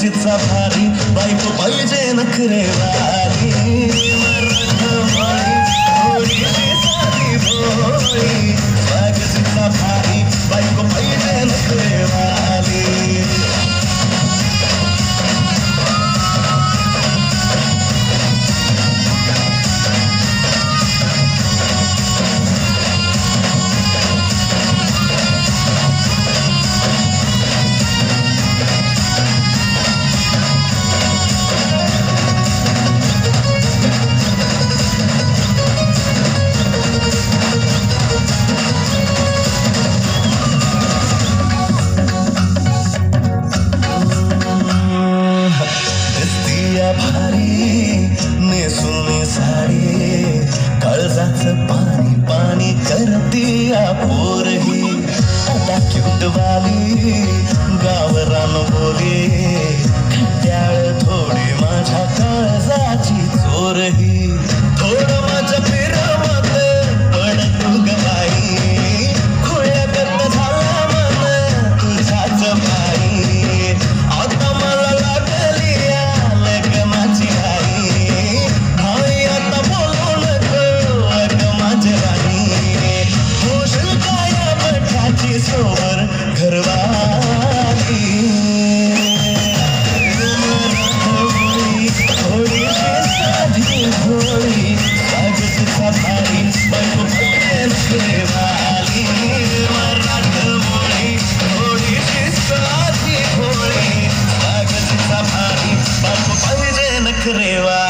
मराठीचा भारी बायको पाहिजे नखरेवारी मराठी काळजाच पाणी पाणी करते या पोरही आता क्यूट वाली Agreva